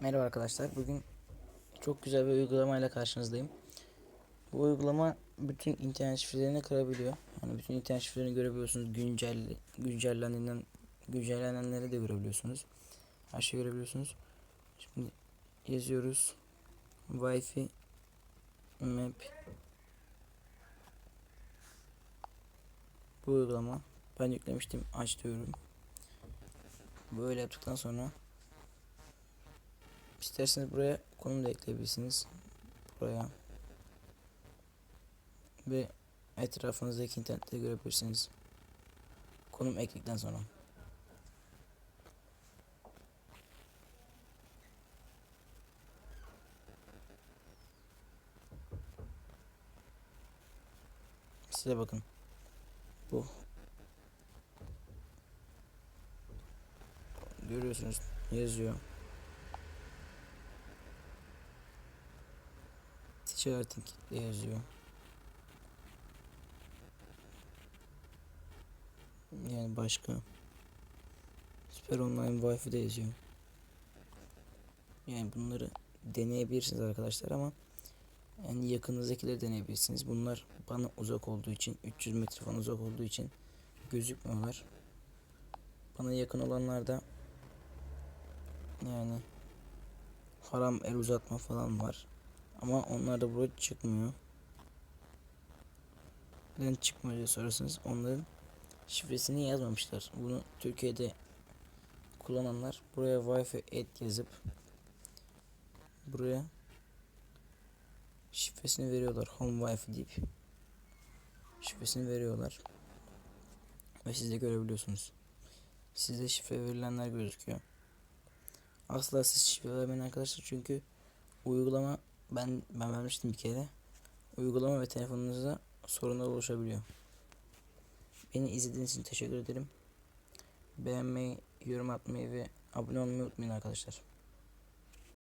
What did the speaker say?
Merhaba arkadaşlar. Bugün çok güzel bir uygulamayla karşınızdayım. Bu uygulama bütün internet şifrelerini kırabiliyor. Yani bütün internet şifrelerini görebiliyorsunuz. Güncel güncellenen güncellenenleri de görebiliyorsunuz. Her şeyi görebiliyorsunuz. Şimdi yazıyoruz. Wi-Fi map bu uygulama ben yüklemiştim aç diyorum böyle yaptıktan sonra İsterseniz buraya konum da ekleyebilirsiniz. Buraya. Ve etrafınızdaki internette görebilirsiniz. Konum ekledikten sonra. Size bakın. Bu. Görüyorsunuz yazıyor. Ticaretin kitle yazıyor. Yani başka. Süper Online Wi-Fi de yazıyor. Yani bunları deneyebilirsiniz arkadaşlar ama yani yakınınızdakileri deneyebilirsiniz. Bunlar bana uzak olduğu için 300 metre falan uzak olduğu için gözükmüyorlar. Bana yakın olanlar da yani haram el uzatma falan var. Ama onlar da buraya çıkmıyor. Neden çıkmıyor diye sorarsanız onların şifresini yazmamışlar. Bunu Türkiye'de kullananlar buraya Wi-Fi et yazıp buraya şifresini veriyorlar. Home Wi-Fi deyip şifresini veriyorlar. Ve siz de görebiliyorsunuz. Size şifre verilenler gözüküyor. Asla siz şifre vermeyin arkadaşlar çünkü uygulama ben ben vermiştim bir kere. Uygulama ve telefonunuzda sorunlar oluşabiliyor. Beni izlediğiniz için teşekkür ederim. Beğenmeyi, yorum atmayı ve abone olmayı unutmayın arkadaşlar.